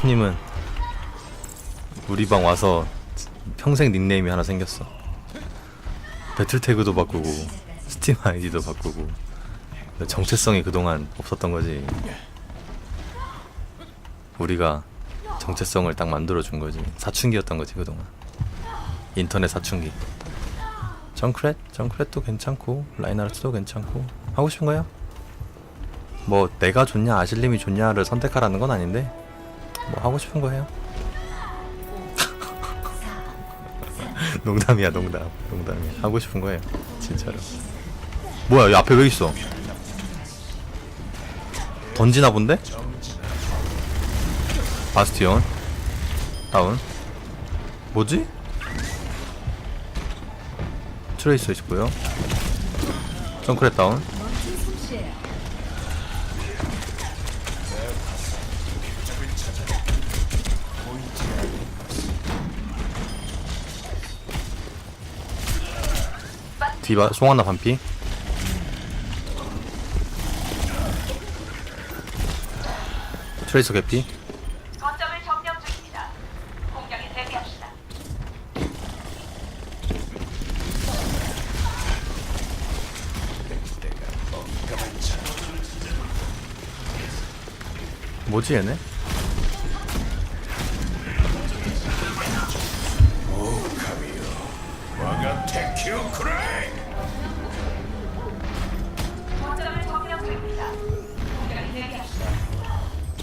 부토님은 우리 방 와서 평생 닉네임이 하나 생겼어. 배틀 태그도 바꾸고 스팀 아이디도 바꾸고 정체성이 그동안 없었던 거지. 우리가 정체성을 딱 만들어 준 거지. 사춘기였던 거지 그동안. 인터넷 사춘기. 정크렛, 정크렛도 괜찮고 라인하르트도 괜찮고 하고 싶은 거야? 뭐 내가 좋냐 아실림이 좋냐를 선택하라는 건 아닌데 뭐 하고 싶은 거 해요. 농담이야 농담 농담이야 하고 싶은 거예요 진짜로. 뭐야 이 앞에 왜 있어? 던지나 본데? 바스티온 다운 뭐지? 트레이서 있고요 정크렛 다운 디바 송하나 반피 트레이서 개피 거점을 점령 중입니다. 공격에 대비합시다. 뭐지 얘네? 거점을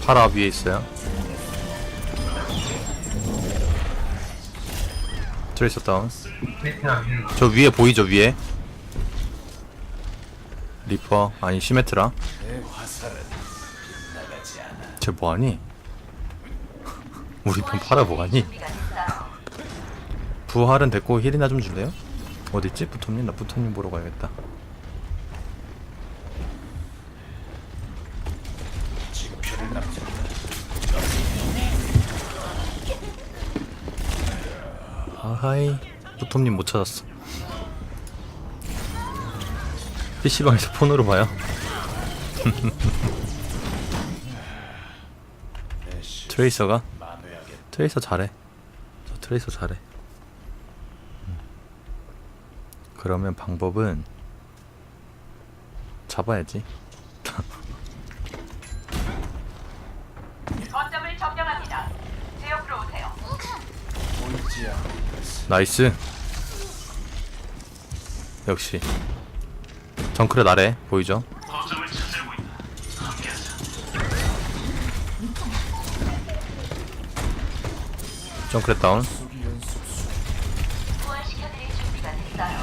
파라 위에 있어요 트레이서 다운 저 위에 보이죠 위에 리퍼 아니 시메트라 쟤 뭐하니? 우리 편 파라 뭐하니? 부활은 됐고 힐이나 좀 줄래요? 어딨지? 부토님? 나 부토님 보러 가야겠다 아하이. 부토님 못 찾았어. PC방에서 폰으로 봐요. 트레이서가? 트레이서 잘해. 저 트레이서 잘해. 그러면 방법은 잡아야지. 점령합니다. 제 옆으로 오세요. 나이스. 역시. 정크렛 아래 보이죠? 정크렛 다운. 준비가 됐어요.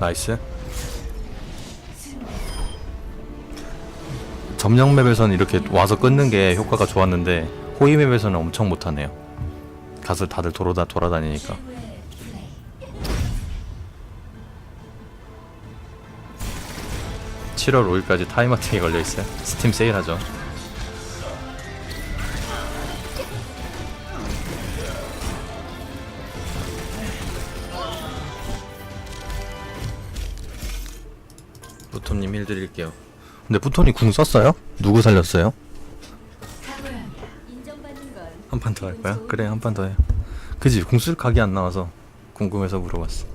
나이스. 점령 맵에서는 이렇게 와서 끊는 게 효과가 좋았는데 호위 맵에서는 엄청 못하네요. 가서 다들 돌아다 돌아다니니까. (7월 5일까지) 타임아팅이 걸려 있어요 스팀 세일하죠 부토님 힐 드릴게요 근데 부토님 궁 썼어요? 누구 살렸어요? 한 판 더 할 거야? 그래 한 판 더 해. 그지 궁 쓸 각이 안 나와서 궁금해서 물어봤어.